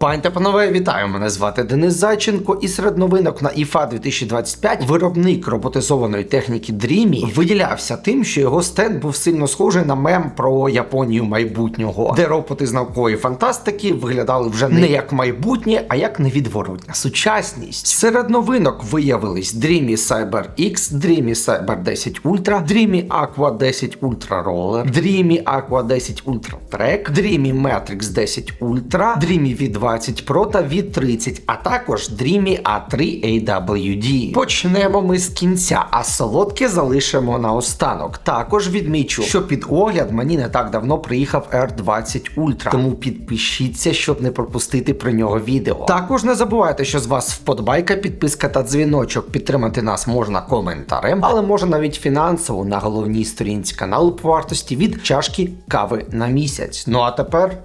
Пані та панове, вітаю! Мене звати Денис Зайченко, і серед новинок на ІФА 2025 виробник роботизованої техніки Dreamy виділявся тим, що його стенд був сильно схожий на мем про Японію майбутнього, де роботи з наукової фантастики виглядали вже не як майбутнє, а як невідворотня сучасність. Серед новинок виявились Dreamy Cyber X, Dreamy Cyber 10 Ultra, Dreamy Aqua 10 Ultra Roller, Dreamy Aqua 10 Ultra Track, Dreamy Matrix 10 Ultra, Dreamy V20 Pro та V30, а також Dreamy A3 AWD. Почнемо ми з кінця, а солодке залишимо на останок. Також відмічу, що під огляд мені не так давно приїхав R20 Ultra, тому підпишіться, щоб не пропустити про нього відео. Також не забувайте, що з вас вподобайка, підписка та дзвіночок. Підтримати нас можна коментарем, але можна навіть фінансово на головній сторінці каналу по вартості від чашки кави на місяць. Ну а тепер.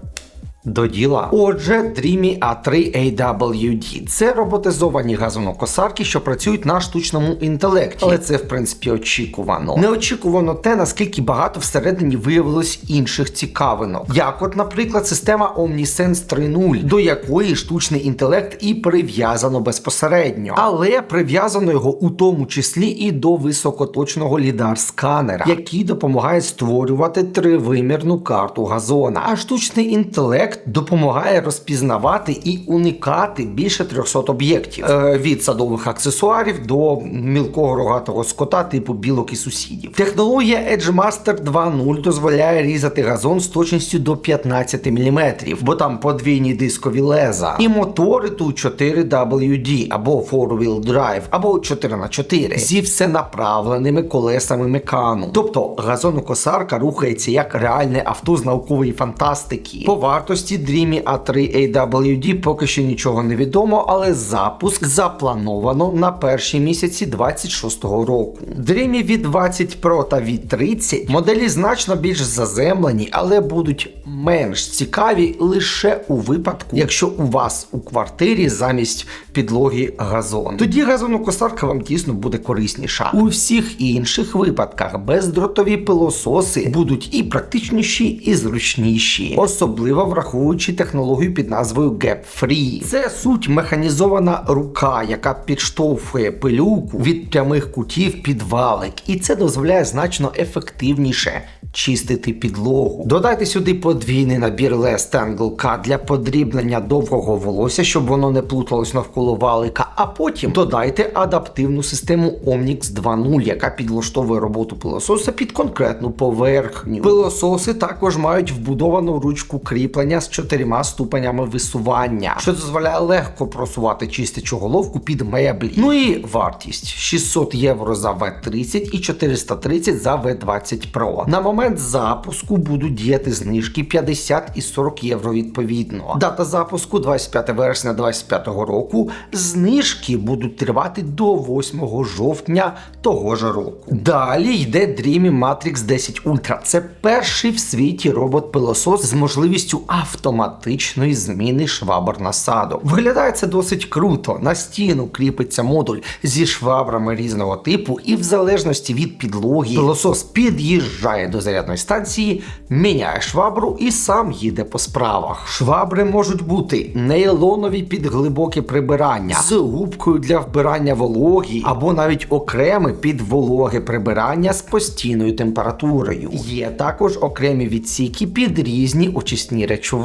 До діла. Отже, Dreamy A3 AWD це роботизовані газонокосарки, що працюють на штучному інтелекті. Але це, в принципі, очікувано. Неочікувано те, наскільки багато всередині виявилось інших цікавинок. Як, от, наприклад, система OmniSense 3.0, до якої штучний інтелект і прив'язано безпосередньо. Але прив'язано його у тому числі і до високоточного лідар-сканера, який допомагає створювати тривимірну карту газона. А штучний інтелект допомагає розпізнавати і уникати більше 300 об'єктів е, від садових аксесуарів до мілкого рогатого скота типу білок і сусідів. Технологія EdgeMaster 2.0 дозволяє різати газон з точністю до 15 мм, бо там подвійні дискові леза. І мотори тут 4WD або 4-wheel drive, або 4х4 зі всенаправленими колесами мекану. Тобто газонокосарка рухається як реальне авто з наукової фантастики. По вартості Dreamy A3 AWD поки що нічого не відомо, але запуск заплановано на перші місяці 26-го року. Dreamy V20 Pro та V30 моделі значно більш заземлені, але будуть менш цікаві лише у випадку, якщо у вас у квартирі замість підлоги газон. Тоді газонокосарка вам дійсно буде корисніша. У всіх інших випадках бездротові пилососи будуть і практичніші, і зручніші, особливо враховуючи технологію під назвою Gap Free. Це суть механізована рука, яка підштовхує пилюку від прямих кутів під валик, і це дозволяє значно ефективніше чистити підлогу. Додайте сюди подвійний набір Last Angle Cut для подріблення довгого волосся, щоб воно не плуталось навколо валика. А потім додайте адаптивну систему Omnix 2.0, яка підлаштовує роботу пилососа під конкретну поверхню. Пилососи також мають вбудовану ручку кріплення з чотирма ступенями висування, що дозволяє легко просувати чистячу головку під меблі. Ну і вартість 600 євро за V30 і 430 за V20 Pro. На момент запуску будуть діяти знижки 50 і 40 євро відповідно. Дата запуску 25 вересня 2025 року. Знижки будуть тривати до 8 жовтня того ж року. Далі йде Dreamy Matrix 10 Ultra. Це перший в світі робот-пилосос з можливістю автоматичної зміни швабр насадок. Виглядає це досить круто. На стіну кріпиться модуль зі швабрами різного типу, і в залежності від підлоги пилосос під'їжджає до зарядної станції, міняє швабру і сам їде по справах. Швабри можуть бути нейлонові під глибоке прибирання з губкою для вбирання вологі, або навіть окреме під вологе прибирання з постійною температурою. Є також окремі відсіки під різні очисні речовини.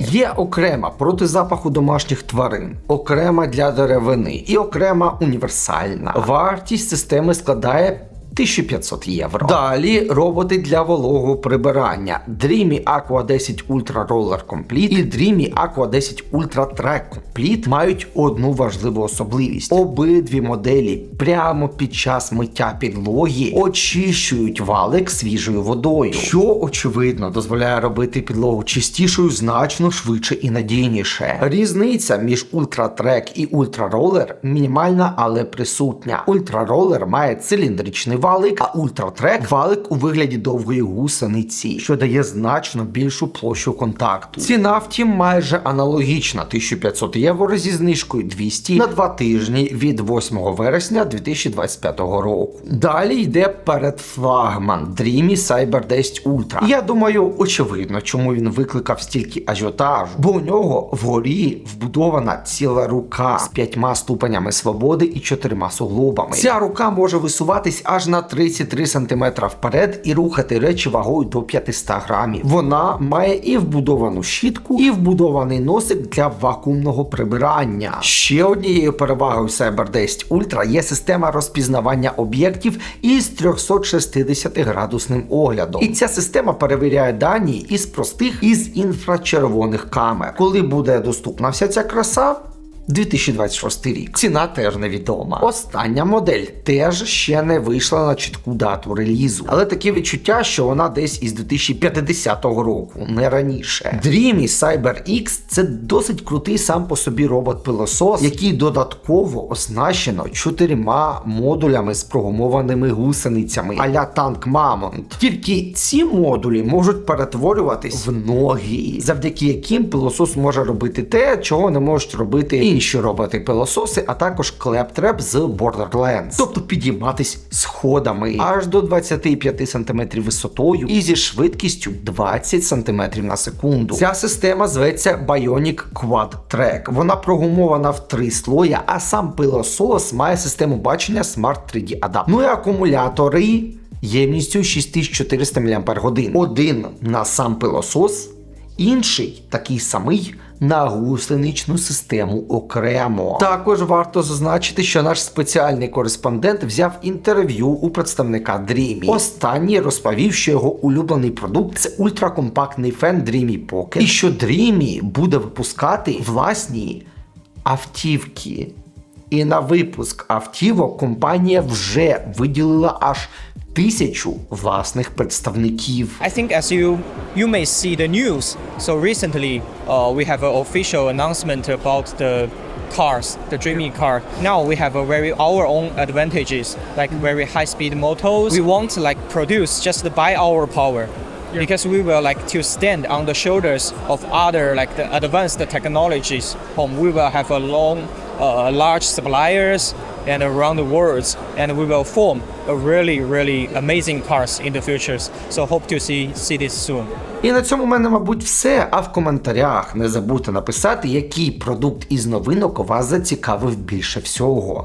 Є окрема проти запаху домашніх тварин, окрема для деревини і окрема універсальна. Вартість системи складає 1500 євро. Далі роботи для вологого прибирання. Dreamy Aqua 10 Ultra Roller Complete і Dreamy Aqua 10 Ultra Track Complete мають одну важливу особливість. Обидві моделі прямо під час миття підлоги очищують валик свіжою водою, що очевидно дозволяє робити підлогу чистішою значно швидше і надійніше. Різниця між Ultra Track і Ultra Roller мінімальна, але присутня. Ultra Roller має циліндричний валик, валик, а ультратрек валик у вигляді довгої гусениці, що дає значно більшу площу контакту. Ціна, втім, майже аналогічна 1500 євро зі знижкою 200 на два тижні від 8 вересня 2025 року. Далі йде передфлагман Dreamy Cyber 10 Ultra. Я думаю, очевидно, чому він викликав стільки ажіотажу, бо у нього вгорі вбудована ціла рука з п'ятьма ступенями свободи і чотирма суглобами. Ця рука може висуватись аж на 33 см вперед і рухати речі вагою до 500 грамів. Вона має і вбудовану щітку, і вбудований носик для вакуумного прибирання. Ще однією перевагою Cyber 10 Ultra є система розпізнавання об'єктів із 360 градусним оглядом. І ця система перевіряє дані із простих із інфрачервоних камер. Коли буде доступна вся ця краса? 2026 рік. Ціна теж невідома. Остання модель теж ще не вийшла на чітку дату релізу, але таке відчуття, що вона десь із 2050 року, не раніше. Dreamy Cyber X це досить крутий сам по собі робот-пилосос, який додатково оснащено чотирма модулями з прогумованими гусеницями а-ля танк Мамонт. Тільки ці модулі можуть перетворюватись в ноги, завдяки яким пилосос може робити те, чого не можуть робити інші роботи-пилососи, а також клептреп з Borderlands. Тобто підійматись сходами аж до 25 см висотою і зі швидкістю 20 см на секунду. Ця система зветься Bionic Quad Track. Вона прогумована в три слоя, а сам пилосос має систему бачення Smart 3D Adapt. Ну і акумулятори ємністю 6400 мАч. Один на сам пилосос, інший такий самий на гусеничну систему окремо. Також варто зазначити, що наш спеціальний кореспондент взяв інтерв'ю у представника Dreamy. Останній розповів, що його улюблений продукт це ультракомпактний фен Dreamy Pocket, і що Dreamy буде випускати власні автівки. І на випуск автівок компанія вже виділила аж тисячу власних представників. I think as you you may see the news. So recently, uh, we have an official announcement about the cars, the Dreamy car. Now we have a very our own advantages, like very high speed motors. We won't like produce just by our power. Because we will like to stand on the shoulders of other like the advanced technologies. Home we will have a long, uh, large suppliers and around the world, and we will form a really, really amazing cars in the futures. So hope to see see this soon. І на цьому в мене, мабуть, все. А в коментарях не забудьте написати, який продукт із новинок вас зацікавив більше всього.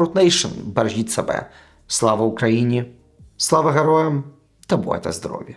Root Nation. Бережіть себе. Слава Україні! Слава героям та будьте здорові!